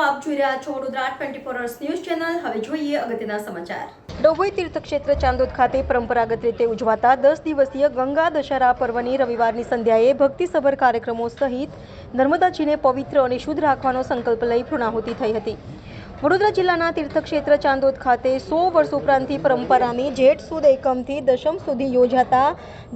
જોઈ રહ્યા છો Vadodara twenty four hours news channel હવે જોઈએ અગત્યના સમાચાર. ડભોઈ તીર્થક્ષેત્ર ચાંદોદ ખાતે પરંપરાગત રીતે ઉજવાતા દસ દિવસીય ગંગા દશહરા પર્વની રવિવારની સંધ્યાએ ભક્તિસભર કાર્યક્રમો સહિત નર્મદાજીને પવિત્ર અને શુદ્ધ રાખવાનો સંકલ્પ લઈ પૂર્ણાહુતિ થઈ હતી. વડોદરા જિલ્લાના તીર્થક્ષેત્ર ચાંદોદ ખાતે સો વર્ષ ઉપરાંતથી પરંપરાની જેઠ સુદ એકમથી દશમ સુધી યોજાતા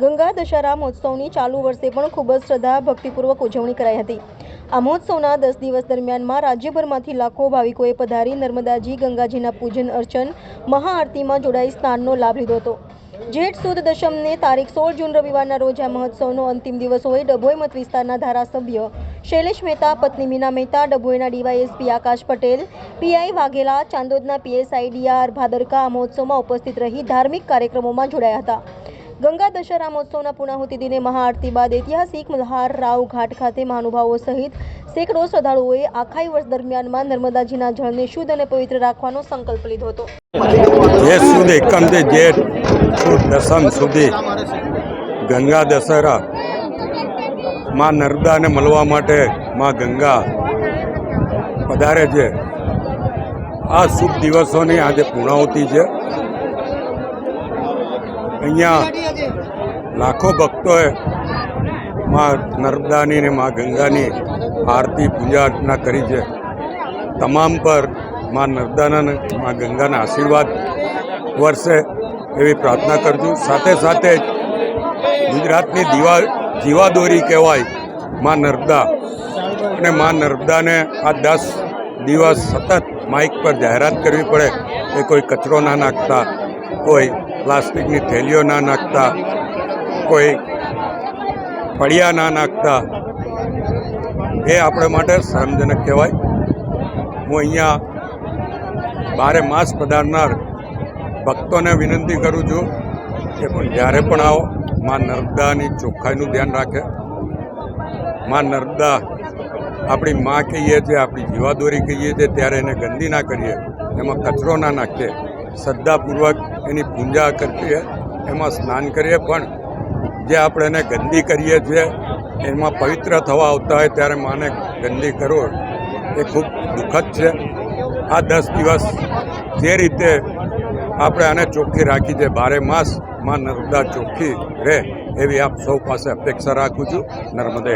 ગંગા દશહરા મહોત્સવની ચાલુ વર્ષે પણ ખૂબ જ શ્રદ્ધા ભક્તિપૂર્વક ઉજવણી કરાઈ હતી. આ મહોત્સવના દસ દિવસ દરમિયાનમાં રાજ્યભરમાંથી લાખો ભાવિકોએ પધારી નર્મદાજી ગંગાજીના પૂજન અર્ચન, મહાઆરતીમાં જોડાઈ સ્નાનનો લાભ લીધો હતો. જેઠ સુદ દશમને તારીખ સોળ જૂન રવિવારના રોજ આ મહોત્સવનો અંતિમ દિવસ હોય ડભોઈ મત વિસ્તારના ધારાસભ્ય શૈલેષ મહેતા, પત્ની મીના મહેતા, ડભોઈના ડીવાયએસપી આકાશ પટેલ, પીઆઈ વાઘેલા, ચાંદોદના પીએસઆઈ ડીઆર ભાદરકા આ મહોત્સવમાં ઉપસ્થિત રહી ધાર્મિક કાર્યક્રમોમાં જોડાયા હતા. ગંગા દશેરા મહોત્સવના પૂર્ણાહુતિ દિને મહાઆરતી બાદ ઐતિહાસિક મલ્હાર રાવ ઘાટ ખાતે મહાનુભાવો સહિત સેંકડો શ્રદ્ધાળુઓએ આખાઈ વર્ષ દરમિયાનમાં નર્મદાજીના જળને શુદ્ધ અને પવિત્ર રાખવાનો સંકલ્પ લીધો હતો. જે સુધી એકમથી જેઠ દસમ સુધી ગંગા દશેરા માં નર્મદાને મળવા માટે માં ગંગા પધારે છે. આ શુભ દિવસોની આજે પૂર્ણાહુતિ છે. અહીંયા લાખો ભક્તોએ માં નર્મદાની ને માં ગંગાની આરતી, પૂજા અર્ચના કરી છે. તમામ પરમાં નર્મદાના માં ગંગાના આશીર્વાદ વર્ષે એવી પ્રાર્થના કરજો. સાથે સાથે ગુજરાતની દીવા, જીવાદોરી કહેવાયમાં નર્મદા. અને માં નર્મદાને આ દસ દિવસ સતત માઇક પર જાહેરાત કરવી પડે. એ કોઈ કચરો ના નાખતા કોઈ પ્લાસ્ટિકની થેલીઓ ના નાખતા, કોઈ ફળિયા ના નાખતા. એ આપણે માટે શરમજનક કહેવાય. હું અહીંયા બારે માસ પધારનાર ભક્તોને વિનંતી કરું છું કે પણ જ્યારે પણ આવો, મા નર્મદાની ચોખ્ખાઈનું ધ્યાન રાખે. માં નર્મદા આપણી માં કહીએ છીએ, આપણી જીવાદોરી કહીએ છીએ, ત્યારે એને ગંદી ના કરીએ, એમાં કચરો ના નાખીએ. શ્રદ્ધાપૂર્વક એની પૂજા કરીએ, એમાં સ્નાન કરીએ, પણ જે આપણે એને ગંદી કરીએ છીએ, એમાં પવિત્ર થવા આવતા હોય ત્યારે માને ગંદી કરો. એ ખૂબ દુઃખદ છે. આ દસ દિવસ જે રીતે આપણે આને ચોખ્ખી રાખી છે, બારે માસમાં નર્મદા ચોખ્ખી રહે, એવી આપ સૌ પાસે અપેક્ષા રાખું છું. નર્મદે